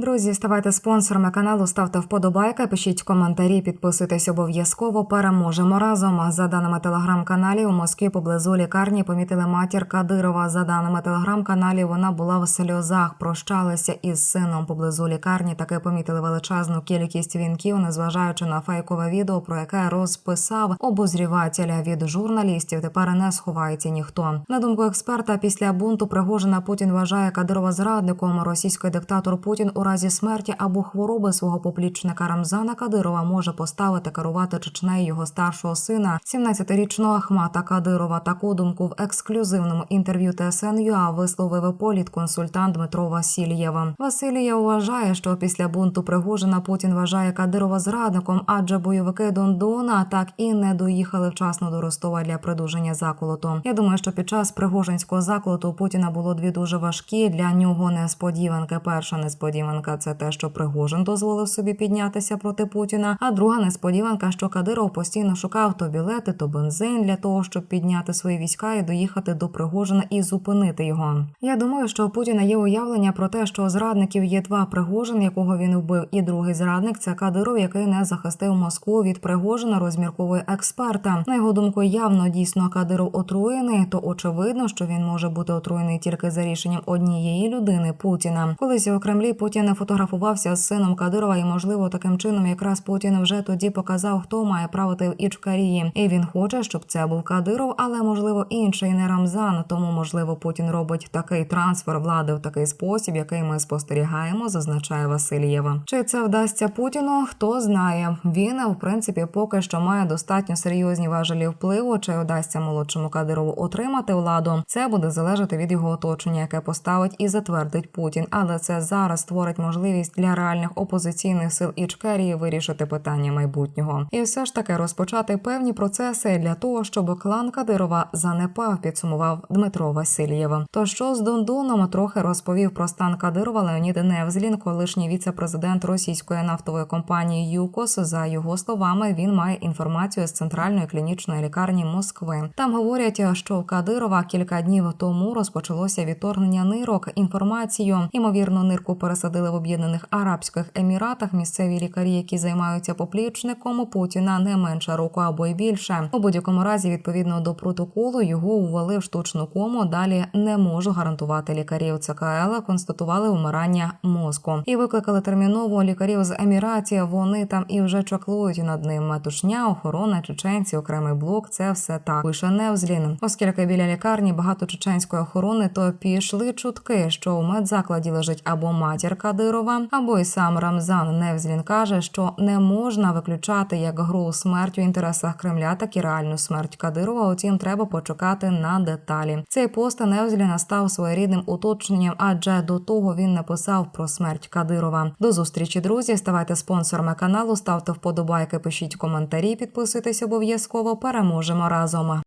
Друзі, ставайте спонсорами каналу, ставте вподобайки, пишіть коментарі, підписуйтесь обов'язково. Переможемо разом. За даними телеграм-каналів, у Москві поблизу лікарні помітили матір Кадирова. За даними телеграм-каналів, вона була в сльозах. Прощалися із сином поблизу лікарні. Таки помітили величезну кількість вінків, незважаючи на фейкове відео, про яке розписав обозрівателя від журналістів. Тепер не сховається ніхто. На думку експерта, після бунту Пригожина Путін вважає Кадирова зрадником. Російський диктатор Путін у разі смерті або хвороби свого поплічника Рамзана Кадирова може поставити керувати Чечнею його старшого сина, 17-річного Ахмата Кадирова. Таку думку в ексклюзивному інтерв'ю ТСН.ЮА висловив політконсультант Дмитро Васильєв. Васильєв вважає, що після бунту Пригожина Путін вважає Кадирова зрадником, адже бойовики Дондона так і не доїхали вчасно до Ростова для придуження заколоту. Я думаю, що під час пригожинського заколоту Путіна було дві дуже важкі для нього несподіванки. Перша несподіванка це те, що Пригожин дозволив собі піднятися проти Путіна. А друга несподіванка, що Кадиров постійно шукав то білети, то бензин для того, щоб підняти свої війська і доїхати до Пригожина і зупинити його. Я думаю, що у Путіна є уявлення про те, що зрадників є два Пригожин, якого він вбив, і другий зрадник це Кадиров, який не захистив Москву від Пригожина, розмірковує експерта. На його думку, явно дійсно Кадиров отруєний, то очевидно, що він може бути отруєний тільки за рішенням однієї людини Путіна. Колись у Кремлі Путін фотографувався з сином Кадирова, і можливо таким чином якраз Путін вже тоді показав, хто має правити в Ічкарії. І він хоче, щоб це був Кадиров, але можливо інший не Рамзан. Тому можливо Путін робить такий трансфер влади в такий спосіб, який ми спостерігаємо, зазначає Васильєва. Чи це вдасться Путіну? Хто знає. Він в принципі поки що має достатньо серйозні важелі впливу. Чи вдасться молодшому Кадирову отримати владу? Це буде залежати від його оточення, яке поставить і затвердить Путін. Але це зараз створить можливість для реальних опозиційних сил Ічкерії вирішити питання майбутнього, і все ж таки розпочати певні процеси для того, щоб клан Кадирова занепав. Підсумував Дмитро Васильєв. То що з Дондоном трохи розповів про стан Кадирова Леонід Невзлін, колишній віце-президент російської нафтової компанії ЮКОС. За його словами, він має інформацію з центральної клінічної лікарні Москви. Там говорять, що у Кадирова кілька днів тому розпочалося відторгнення нирок. Інформацію ймовірно, нирку пересадили в Об'єднаних Арабських Еміратах. Місцеві лікарі, які займаються поплічником Путіна, не менше року або й більше. У будь-якому разі, відповідно до протоколу, його увели в штучну кому. Далі не можу гарантувати лікарів ЦКЛ. Констатували вмирання мозку і викликали терміново лікарів з Еміратів. Вони там і вже чаклують над ним. Метушня, охорона, чеченці, окремий блок. Це все так. Пише Невзлін. Оскільки біля лікарні багато чеченської охорони, то пішли чутки, що у медзакладі лежить або матір Кадирова, або й сам Рамзан Невзлін каже, що не можна виключати як гру смерть у інтересах Кремля, так і реальну смерть Кадирова. Утім, треба почекати на деталі. Цей пост Невзліна став своєрідним уточненням, адже до того він написав про смерть Кадирова. До зустрічі, друзі. Ставайте спонсорами каналу, ставте вподобайки, пишіть коментарі, підписуйтесь обов'язково. Переможемо разом.